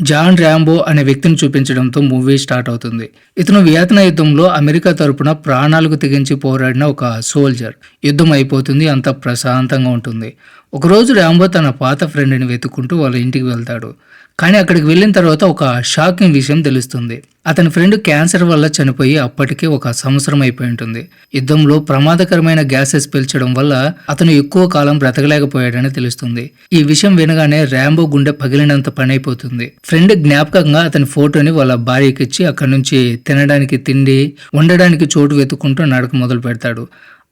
John Rambo అనే వ్యక్తిని చూపించడంతో movie start అవుతుంది. ఇతను వియత్నా యుద్ధంలో అమెరికా తరపున ప్రాణాలకు తెగించి పోరాడిన ఒక సోల్జర్. యుద్ధం అయిపోతుంది అంత ప్రశాంతంగా ఉంటుంది. ఒకరోజు ర్యాంబో తన పాత ఫ్రెండ్ని వెతుక్కుంటూ వాళ్ళ ఇంటికి వెళ్తాడు. కానీ అక్కడికి వెళ్ళిన తర్వాత ఒక షాకింగ్ విషయం తెలుస్తుంది. అతని ఫ్రెండ్ క్యాన్సర్ వల్ల చనిపోయి అప్పటికే ఒక సంవత్సరం అయిపోయి ఉంటుంది. యుద్ధంలో ప్రమాదకరమైన గ్యాసెస్ పీల్చడం వల్ల అతను ఎక్కువ కాలం బ్రతకలేకపోయాడని తెలుస్తుంది. ఈ విషయం వినగానే ర్యాంబో గుండె పగిలినంత పని అయిపోతుంది ఫ్రెండ్ జ్ఞాపకంగా అతని ఫోటోని వాళ్ళ భార్యకి ఇచ్చి అక్కడి నుంచి తినడానికి తిండి ఉండడానికి చోటు వెతుక్కుంటూ నడక మొదలు పెడతాడు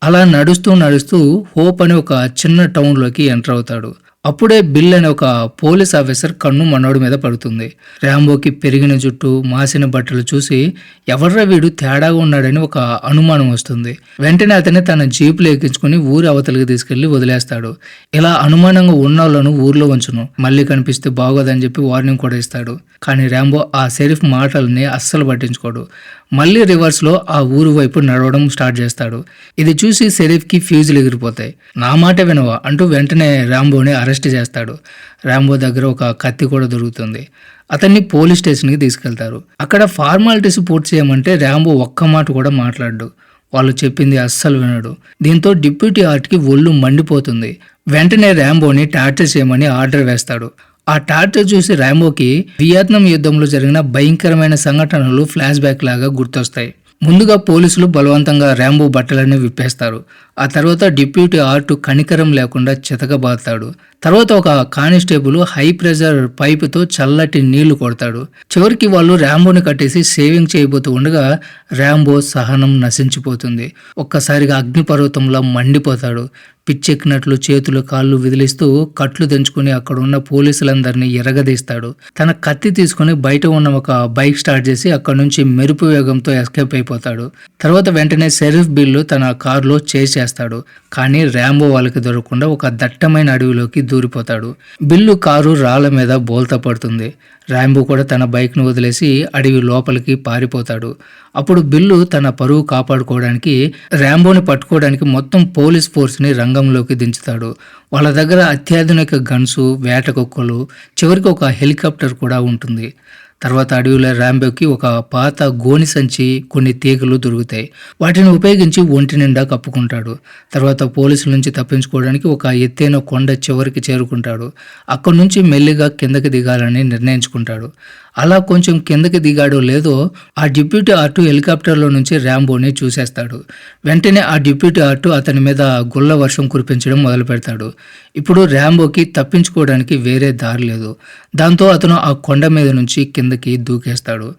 అలా నడుస్తూ నడుస్తూ హోప్ అనే ఒక చిన్న టౌన్లోకి ఎంటర్ అవుతాడు. అప్పుడే బిల్ అనే ఒక పోలీస్ ఆఫీసర్ కన్ను మనోడి మీద పడుతుంది. ర్యాంబోకి పెరిగిన జుట్టు మాసిన బట్టలు చూసి ఎవర్రా వీడు తేడాగా ఉన్నాడని ఒక అనుమానం వస్తుంది. వెంటనే అతన్ని తన జీపులో ఎక్కించుకుని ఊరి అవతలికి తీసుకెళ్ళి వదిలేస్తాడు. ఇలా అనుమానంగా ఉన్నోళ్ళను ఊర్లో ఉంచును. మళ్ళీ కనిపిస్తే బాగోదని చెప్పి వార్నింగ్ కూడా ఇస్తాడు. కానీ ర్యాంబో ఆ షెరీఫ్ మాటల్ని అస్సలు పట్టించుకోడు. మళ్ళీ రివర్స్లో ఆ ఊరు వైపు నడవడం స్టార్ట్ చేస్తాడు. ఇది చూసి షెరీఫ్కి ఫ్యూజులు ఎగిరిపోతాయి. నా మాట వినవా? అంటూ వెంటనే ర్యాంబోని అరెస్ట్ చేస్తాడు. ర్యాంబో దగ్గర ఒక కత్తి కూడా దొరుకుతుంది. అతన్ని పోలీస్ స్టేషన్కి తీసుకెళ్తారు. అక్కడ ఫార్మాలిటీస్ పూర్తి చేయమంటే ర్యాంబో ఒక్క మాట కూడా మాట్లాడు వాళ్ళు చెప్పింది అస్సలు వినడు. దీంతో డిప్యూటీ ఆర్ట్కి ఒళ్ళు మండిపోతుంది. వెంటనే ర్యాంబోని టార్చర్ చేయమని ఆర్డర్ వేస్తాడు. ఆ టార్చర్ చూసి ర్యాంబోకి వియత్నాం యుద్ధంలో జరిగిన భయంకరమైన సంఘటనలు ఫ్లాష్ బ్యాక్ లాగా గుర్తొస్తాయి. ముందుగా పోలీసులు బలవంతంగా ర్యాంబో బట్టలన్నీ విప్పేస్తారు. ఆ తర్వాత డిప్యూటీ ఆర్ట్ కనికరం లేకుండా చితకబాతాడు తర్వాత ఒక కానిస్టేబుల్ హై ప్రెషర్ పైపుతో చల్లటి నీళ్ళు కొడతాడు. చివరికి వాళ్ళు ర్యాంబోని కట్టేసి సేవింగ్ చేయబోతూ ఉండగా ర్యాంబో సహనం నశించిపోతుంది. ఒక్కసారిగా అగ్నిపర్వతంలా మండిపోతాడు. పిచ్చెక్కినట్లు చేతులు కాళ్ళు విదిలిస్తూ కట్లు తెంచుకుని అక్కడ ఉన్న పోలీసులందరినీ ఎరగదీస్తాడు. తన కత్తి తీసుకుని బయట ఉన్న ఒక బైక్ స్టార్ట్ చేసి అక్కడ నుంచి మెరుపు వేగంతో ఎస్కేప్ అయిపోతాడు. తర్వాత వెంటనే షెరీఫ్ బిల్లు తన కారులో చేసేస్తాడు. కానీ ర్యాంబో వాళ్ళకి దొరకకుండా ఒక దట్టమైన అడవిలోకి దూరిపోతాడు. బిల్లు కారు రాళ్ళ మీద బోల్తా పడుతుంది. ర్యాంబో కూడా తన బైక్ను వదిలేసి అడవి లోపలికి పారిపోతాడు. అప్పుడు బిల్లు తన పరువు కాపాడుకోవడానికి ర్యాంబోని పట్టుకోవడానికి మొత్తం పోలీస్ ఫోర్స్ని రంగంలోకి దించుతాడు. వాళ్ళ దగ్గర అత్యాధునిక గన్సు వేట కుక్కలు చివరికి ఒక హెలికాప్టర్ కూడా ఉంటుంది. తర్వాత అడవిలో ర్యాంబోకి ఒక పాత గోని సంచి కొన్ని తీగలు దొరుకుతాయి. వాటిని ఉపయోగించి ఒంటి నిండా కప్పుకుంటాడు. తర్వాత పోలీసుల నుంచి తప్పించుకోవడానికి ఒక ఎత్తైన కొండ చివరికి చేరుకుంటాడు. అక్కడి నుంచి మెల్లిగా కిందకి దిగాలని నిర్ణయించుకుంటాడు. అలా కొంచెం కిందకి దిగాడో లేదో ఆ డిప్యూటీ ఆర్టు హెలికాప్టర్లో నుంచి ర్యాంబోని చూసేస్తాడు. వెంటనే ఆ డిప్యూటీ ఆర్టు అతని మీద గుల్ల వర్షం కురిపించడం మొదలు పెడతాడు ఇప్పుడు ర్యాంబోకి తప్పించుకోవడానికి వేరే దారి లేదు. దాంతో అతను ఆ కొండ మీద నుంచి కిందకి దూకేస్తాడు.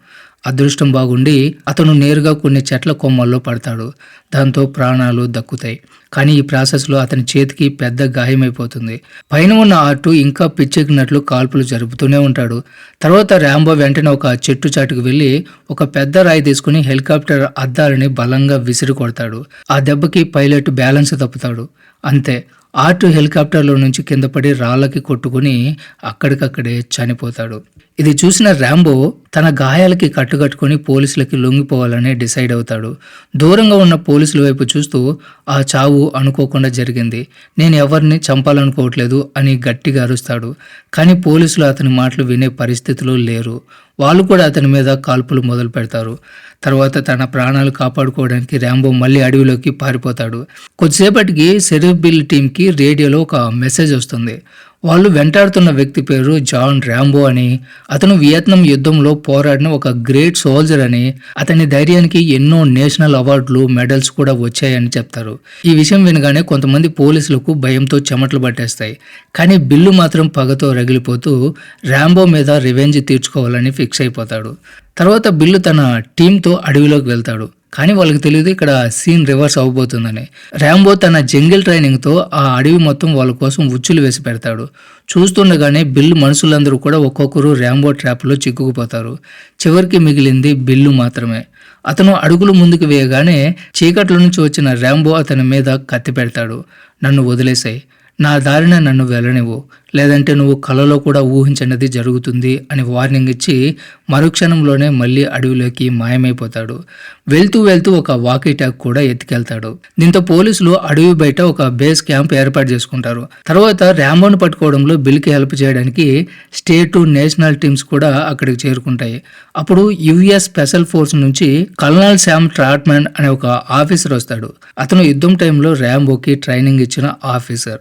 అదృష్టం బాగుండి అతను నేరుగా కొన్ని చెట్ల కొమ్మల్లో పడతాడు. దాంతో ప్రాణాలు దక్కుతాయి. కానీ ఈ ప్రాసెస్లో అతని చేతికి పెద్ద గాయమైపోతుంది. పైన ఉన్న ఆర్టు ఇంకా పిచ్చెక్కినట్లు కాల్పులు జరుపుతూనే ఉంటాడు. తర్వాత ర్యాంబో వెంటనే ఒక చెట్టు చాటుకు వెళ్ళి ఒక పెద్ద రాయి తీసుకుని హెలికాప్టర్ అద్దాలని బలంగా విసిరి కొడతాడు. ఆ దెబ్బకి పైలట్ బ్యాలెన్స్ తప్పుతాడు. అంతే. ఆర్ట్ హెలికాప్టర్లో నుంచి కింద పడి రాళ్ళకి కొట్టుకుని అక్కడికక్కడే చనిపోతాడు. ఇది చూసిన ర్యాంబో తన గాయాలకి కట్టుకట్టుకుని పోలీసులకి లొంగిపోవాలని డిసైడ్ అవుతాడు. దూరంగా ఉన్న పోలీసుల వైపు చూస్తూ ఆ చావు అనుకోకుండా జరిగింది. నేను ఎవరిని చంపాలనుకోవట్లేదు అని గట్టిగా అరుస్తాడు. కానీ పోలీసులు అతని మాటలు వినే పరిస్థితిలో లేరు. వాళ్ళు కూడా అతని మీద కాల్పులు మొదలు పెడతారు. తర్వాత తన ప్రాణాలు కాపాడుకోవడానికి ర్యాంబో మళ్ళీ అడవిలోకి పారిపోతాడు. కొద్దిసేపటికి సెరీఫ్ బిల్ టీంకి రేడియోలో ఒక మెసేజ్ వస్తుంది. వాళ్ళు వెంటాడుతున్న వ్యక్తి పేరు జాన్ ర్యాంబో అని. అతను వియత్నాం యుద్ధంలో పోరాడిన ఒక గ్రేట్ సోల్జర్ అని. అతని ధైర్యానికి ఎన్నో నేషనల్ అవార్డులు మెడల్స్ కూడా వచ్చాయని చెప్తారు. ఈ విషయం వినగానే కొంతమంది పోలీసులకు భయంతో చెమటలు పట్టేస్తాయి. కానీ బిల్లు మాత్రం పగతో రగిలిపోతూ ర్యాంబో మీద రివెంజ్ తీర్చుకోవాలని ఫిక్స్ అయిపోతాడు. తర్వాత బిల్లు తన టీంతో అడవిలోకి వెళ్తాడు. కానీ వాళ్ళకి తెలియదు ఇక్కడ సీన్ రివర్స్ అవ్వబోతుందని. ర్యాంబో తన జంగిల్ ట్రైనింగ్తో ఆ అడవి మొత్తం వాళ్ళ కోసం ఉచ్చులు వేసి పెడతాడు. చూస్తుండగానే బిల్లు మనుషులందరూ కూడా ఒక్కొక్కరు ర్యాంబో ట్రాప్లో చిక్కుకుపోతారు. చివరికి మిగిలింది బిల్లు మాత్రమే. అతను అడుగులు ముందుకు వేయగానే చీకట్ల నుంచి వచ్చిన ర్యాంబో అతని మీద కత్తి పెడతాడు. నన్ను వదిలేసాయి. నా దారిన నన్ను వెళ్ళనివ్వు లేదంటే నువ్వు కలలో కూడా ఊహించినది జరుగుతుంది అని వార్నింగ్ ఇచ్చి మరుక్షణంలోనే మళ్ళీ అడవిలోకి మాయమైపోతాడు. వెళ్తూ వెళ్తూ ఒక వాకీ కూడా ఎత్తుకెళ్తాడు. దీంతో పోలీసులు అడవి బయట ఒక బేస్ క్యాంప్ ఏర్పాటు చేసుకుంటారు. తర్వాత ర్యాంబోను పట్టుకోవడంలో బిల్కి హెల్ప్ చేయడానికి స్టేట్ నేషనల్ టీమ్స్ కూడా అక్కడికి చేరుకుంటాయి. అప్పుడు యుఎస్ స్పెషల్ ఫోర్స్ నుంచి కల్నల్ శామ్ ట్రాట్మెన్ అనే ఒక ఆఫీసర్ వస్తాడు. అతను యుద్ధం టైంలో ర్యాంబోకి ట్రైనింగ్ ఇచ్చిన ఆఫీసర్.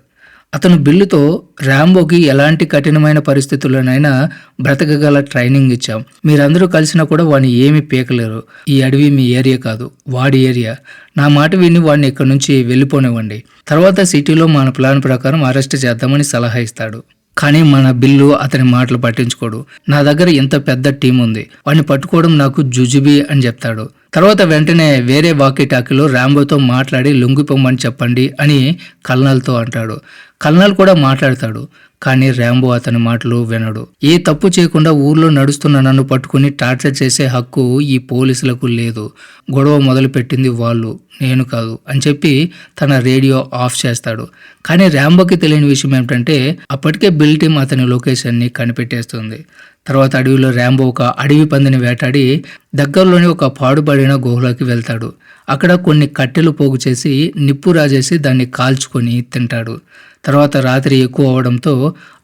అతను బిల్లుతో ర్యాంబోకి ఎలాంటి కఠినమైన పరిస్థితుల్లోనైనా బ్రతకగల ట్రైనింగ్ ఇచ్చాం. మీరందరూ కలిసినా కూడా వాడిని ఏమీ పీకలేరు. ఈ అడవి మీ ఏరియా కాదు వాడి ఏరియా. నా మాట విని వాడిని ఇక్కడి నుంచి వెళ్ళిపోనివ్వండి. తర్వాత సిటీలో మన ప్లాన్ ప్రకారం అరెస్ట్ చేద్దామని సలహా ఇస్తాడు. కానీ మన బిల్లు అతని మాటలు పట్టించుకోడు. నా దగ్గర ఇంత పెద్ద టీం ఉంది. వాడిని పట్టుకోవడం నాకు జుజుబి అని చెప్తాడు. తర్వాత వెంటనే వేరే వాకీ టాకీలో రాంబోతో మాట్లాడి లొంగిపోమని చెప్పండి అని కల్నల్తో అంటాడు. కల్నల్ కూడా మాట్లాడతాడు. కానీ ర్యాంబో అతని మాటలు వినడు. ఏ తప్పు చేయకుండా ఊర్లో నడుస్తున్న నన్ను పట్టుకుని టార్చర్ చేసే హక్కు ఈ పోలీసులకు లేదు. గొడవ మొదలుపెట్టింది వాళ్ళు. నేను కాదు అని చెప్పి తన రేడియో ఆఫ్ చేస్తాడు. కానీ ర్యాంబోకి తెలియని విషయం ఏమిటంటే అప్పటికే బిల్ టీమ్ అతని లొకేషన్ని కనిపెట్టేస్తుంది. తర్వాత అడవిలో ర్యాంబో ఒక అడవి పందిని వేటాడి దగ్గరలోని ఒక పాడుపడిన గుహలోకి వెళ్తాడు. అక్కడ కొన్ని కట్టెలు పోగు చేసి నిప్పు రాజేసి దాన్ని కాల్చుకొని తింటాడు. తర్వాత రాత్రి ఎక్కువ అవడంతో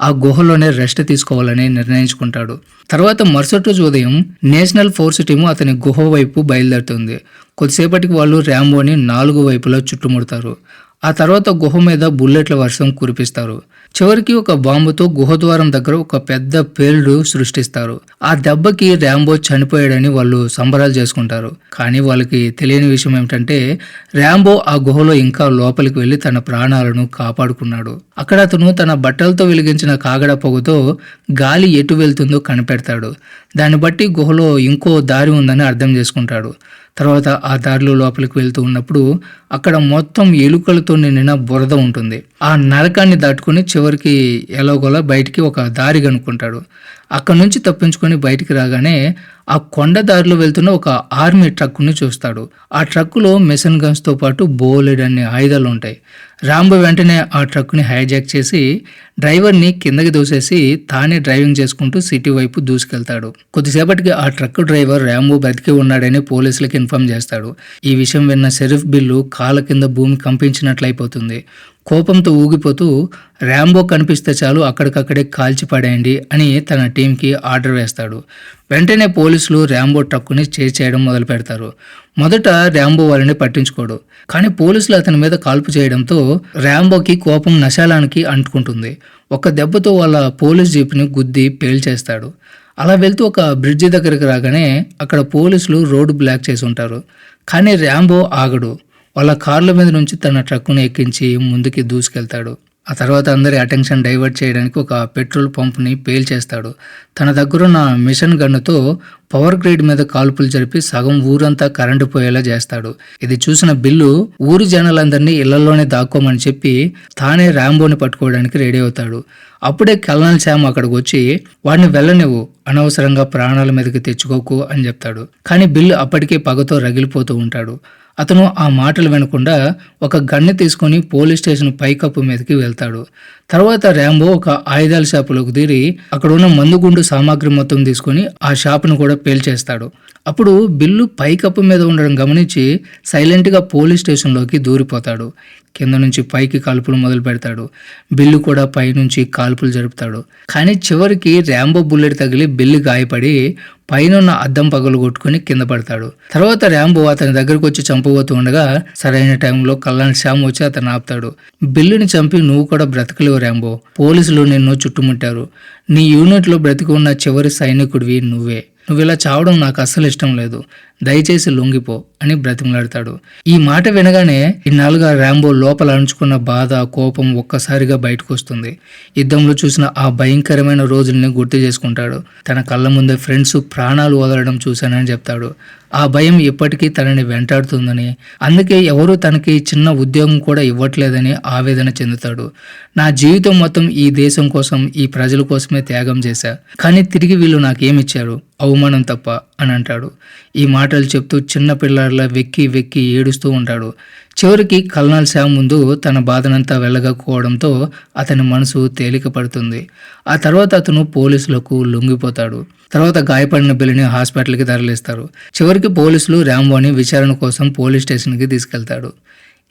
ఆ గుహలోనే రెస్ట్ తీసుకోవాలని నిర్ణయించుకుంటాడు. తర్వాత మరుసటి రోజు ఉదయం నేషనల్ ఫోర్స్ టీము అతని గుహ వైపు బయలుదేరుతుంది. కొద్దిసేపటికి వాళ్ళు ర్యాంబోని నాలుగు వైపులా చుట్టుముడతారు. ఆ తర్వాత గుహ మీద బుల్లెట్ల వర్షం కురిపిస్తారు. చివరికి ఒక బాంబుతో గుహద్వారం దగ్గర ఒక పెద్ద పేలుడు సృష్టిస్తారు. ఆ దెబ్బకి ర్యాంబో చనిపోయాడని వాళ్ళు సంబరాలు చేసుకుంటారు. కానీ వాళ్ళకి తెలియని విషయం ఏమిటంటే ర్యాంబో ఆ గుహలో ఇంకా లోపలికి వెళ్ళి తన ప్రాణాలను కాపాడుకున్నాడు. అక్కడ అతను తన బట్టలతో వెలిగించిన కాగడ పొగతో గాలి ఎటు వెళ్తుందో కనిపెడతాడు. దాన్ని బట్టి గుహలో ఇంకో దారి ఉందని అర్థం చేసుకుంటాడు. తర్వాత ఆ దారిలో లోపలికి వెళ్తూ ఉన్నప్పుడు అక్కడ మొత్తం ఎలుకలతో నిండిన బురద ఉంటుంది. ఆ నరకాన్ని దాటుకుని చివరికి ఎలాగోలా బయటికి ఒక దారి కనుక్కుంటాడు. అక్కడి నుంచి తప్పించుకొని బయటికి రాగానే ఆ కొండ దారిలో వెళ్తున్న ఒక ఆర్మీ ట్రక్కుని చూస్తాడు. ఆ ట్రక్కులో మిషన్ గన్స్తో పాటు బోలెడ్ అనే ఆయుధాలు ఉంటాయి. రాంబో వెంటనే ఆ ట్రక్కుని హైజాక్ చేసి డ్రైవర్ని కిందకి దూసేసి తానే డ్రైవింగ్ చేసుకుంటూ సిటీ వైపు దూసుకెళ్తాడు. కొద్దిసేపటికి ఆ ట్రక్ డ్రైవర్ రాంబో బతికి ఉన్నాడని పోలీసులకు ఇన్ఫార్మ్ చేస్తాడు. ఈ విషయం విన్న షెరీఫ్ బిల్లు కాళ్ళ కింద భూమి కంపించినట్లయిపోతుంది. కోపంతో ఊగిపోతూ ర్యాంబో కనిపిస్తే చాలు అక్కడికక్కడే కాల్చి పడేయండి అని తన టీంకి ఆర్డర్ వేస్తాడు. వెంటనే పోలీసులు ర్యాంబో ట్రక్కుని చేజ్ చేయడం మొదలు పెడతారు. మొదట ర్యాంబో వాళ్ళని పట్టించుకోడు. కానీ పోలీసులు అతని మీద కాల్పు చేయడంతో ర్యాంబోకి కోపం నశాలానికి అంటుకుంటుంది. ఒక దెబ్బతో వాళ్ళ పోలీస్ జీప్ని గుద్ది పేల్చేస్తాడు అలా వెళ్తూ ఒక బ్రిడ్జి దగ్గరికి రాగానే అక్కడ పోలీసులు రోడ్డు బ్లాక్ చేసి ఉంటారు కానీ ర్యాంబో ఆగడు. వాళ్ళ కార్ల మీద నుంచి తన ట్రక్కును ఎక్కించి ముందుకి దూసుకెళ్తాడు. ఆ తర్వాత అందరి అటెన్షన్ డైవర్ట్ చేయడానికి ఒక పెట్రోల్ పంప్ని పేల్ చేస్తాడు. తన దగ్గరున్న మిషన్ గన్నుతో పవర్ గ్రిడ్ మీద కాల్పులు జరిపి సగం ఊరంతా కరెంటు పోయేలా చేస్తాడు. ఇది చూసిన బిల్లు ఊరి జనాలందరినీ ఇళ్ళలోనే దాక్కోమని చెప్పి తానే ర్యాంబోని పట్టుకోవడానికి రెడీ అవుతాడు. అప్పుడే కల్నల్ శ్యామ్ అక్కడికి వచ్చి వాడిని వెళ్ళనివ్వు అనవసరంగా ప్రాణాల మీదకి తెచ్చుకోకు అని చెప్తాడు. కానీ బిల్లు అప్పటికే పగతో రగిలిపోతూ ఉంటాడు. అతను ఆ మాటలు వినకుండా ఒక గన్ను తీసుకొని పోలీస్ స్టేషన్ పైకప్పు మీదకి వెళ్తాడు. తర్వాత ర్యాంబో ఒక ఆయుధాల షాపులోకి తీరి అక్కడ ఉన్న మందుగుండు సామాగ్రి మొత్తం తీసుకొని ఆ షాపును కూడా పేల్చేస్తాడు. అప్పుడు బిల్లు పైకప్పు మీద ఉండడం గమనించి సైలెంట్గా పోలీస్ స్టేషన్లోకి దూరిపోతాడు. కింద నుంచి పైకి కాల్పులు మొదలు పెడతాడు. బిల్లు కూడా పైనుంచి కాల్పులు జరుపుతాడు. కానీ చివరికి ర్యాంబో బుల్లెట్ తగిలి బిల్లు గాయపడి పైనున్న అద్దం పగలు కొట్టుకుని కింద పడతాడు. తర్వాత ర్యాంబో అతని దగ్గరకు వచ్చి చంపబోతూ ఉండగా సరైన టైంలో కళ్యాణ్ శ్యామ్ వచ్చి అతను ఆపుతాడు. బిల్లుని చంపి నువ్వు కూడా బ్రతకలేవు ర్యాంబో పోలీసులు నిన్ను చుట్టుముట్టారు. నీ యూనిట్లో బ్రతికి ఉన్న చివరి సైనికుడివి నువ్వే. నువ్వు ఇలా చావడం నాకు అస్సలు ఇష్టం లేదు. దయచేసి లొంగిపో అని బ్రతిమలాడతాడు. ఈ మాట వినగానే ఇన్నాళ్ళుగా ర్యాంబో లోపల అణుచుకున్న బాధ కోపం ఒక్కసారిగా బయటకు వస్తుంది యుద్ధంలో చూసిన ఆ భయంకరమైన రోజుల్ని గుర్తు చేసుకుంటాడు. తన కళ్ళ ముందే ఫ్రెండ్స్ ప్రాణాలు వదలడం చూశానని చెప్తాడు. ఆ భయం ఇప్పటికీ తనని వెంటాడుతుందని అందుకే ఎవరు తనకి చిన్న ఉద్యోగం కూడా ఇవ్వట్లేదని ఆవేదన చెందుతాడు. నా జీవితం మొత్తం ఈ దేశం కోసం ఈ ప్రజల కోసమే త్యాగం చేశా. కానీ తిరిగి వీళ్ళు నాకేమిచ్చారు? అవమానం తప్ప అని అంటాడు. ఈ మాట మాటలు చెప్తూ చిన్నపిల్లాడిలా వెక్కి వెక్కి ఏడుస్తూ ఉంటాడు. చివరికి కల్నాల్ శ్యామ్ ముందు తన బాధనంతా వెళ్ళగక్కుకోవడంతో అతని మనసు తేలిక పడుతుంది ఆ తర్వాత అతను పోలీసులకు లొంగిపోతాడు. తర్వాత గాయపడిన బిల్లిని హాస్పిటల్కి తరలిస్తారు. చివరికి పోలీసులు ర్యాంబోని విచారణ కోసం పోలీస్ స్టేషన్కి తీసుకెళ్తాడు.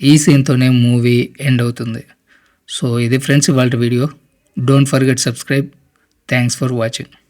ఈ సీన్తోనే మూవీ ఎండ్ అవుతుంది. సో ఇది ఫ్రెండ్స్ ఇవాళ video. Don't forget subscribe. Thanks for watching.